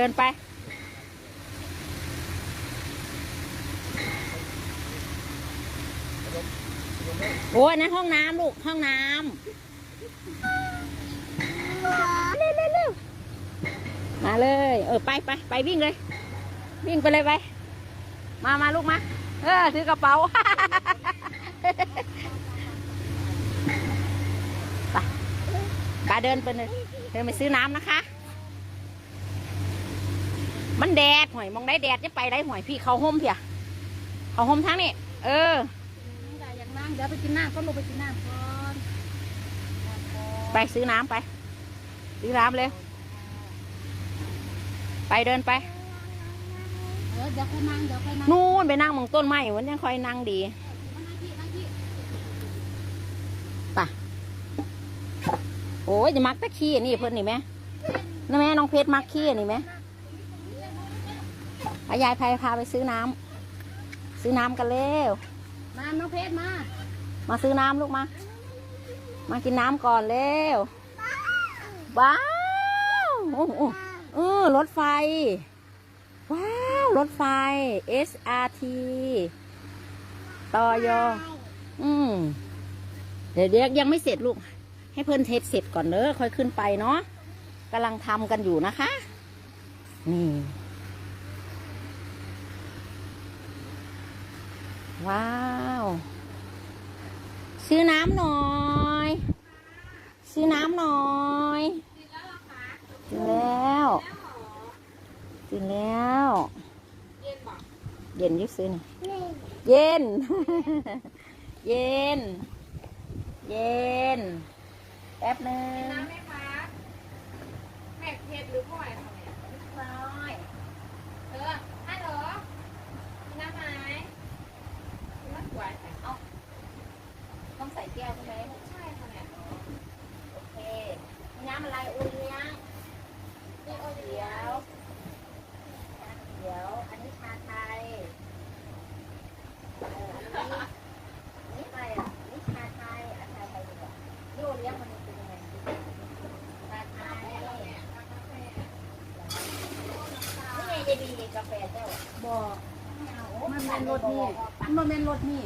เดินไป โอ้ยนั่นห้องน้ำลูก ห้องน้ำเร็วเร็วเร็วมาเลย เออ ไปไปไปวิ่งเลย วิ่งไปเลยไป มามาลูกมา เออถือกระเป๋าไปปเดินไปเลยเดินไปซื้อน้ำนะคะ มันแดดหอยมองได้แดดจะไปได้หอยพี่เขาห่มเพียเขาห่มทั้งนี่เอออยากนั่งเดี๋ยวไปกินน้ำก็ลงไปกินน้ำก่อนไปซื้อน้ำไป ซื้อน้ำเลยไปเดินไปเออเดี๋ยวค่อยนั่งเดี๋ยวค่อยนั่งนู่นไปนั่งมองต้นไม้วันยังค่อยนั่งดีนั่งที่นั่งที่ไปโอ้ยจะมักตะขี้นี่เพิ่นนี่ไหมนี่แม่น้องเพชรมักขี้นี่ไหม พายายพายพาไปซื้อน้ำซื้อน้ำกันเร็วมาน้องเพชรมา มาซื้อน้ำลูกมา มากินน้ำก่อนเร็วว้าวโอ้โหเออรถไฟ ว้าวรถไฟ SRT ต่อยออืมเดี๋ยวเดี๋ยวยังไม่เสร็จลูก ให้เพื่อนเทสเสร็จก่อนเนอะค่อยขึ้นไปเนาะกำลังทำกันอยู่นะคะ นี่ ว้าว ซื้อน้ำหน่อย ซื้อน้ำหน่อยกินแล้วกินแล้ว เย็นยิ่ซื้อนี่เย็น เย็น เย็น แป๊บนึงน้ำไหมคะแม่เพชรหรือพ่อยคะเนี่ย น้อย เออฮัลโหลกินน้ำไหม กินน้ำสวยค่ะต้องใส่แก้วใช่ไหมใช่ค่ะเนี่ยโอเค น้ำอะไรอุ่นเลี้ยงนี่โอ้ยเดี๋ยวเดี๋ยว อันนี้ชาไทยเอออันนี้อันนี่อะไรอะอันนี่ชาไทยอันชาไทยดีกว่านี่โอเลี้ยงมันเป็นยังไงชาไทยนี่ไงจะดีกาแฟเจ้าบอก มันเป็นรถนี่มันเป็นรถนี่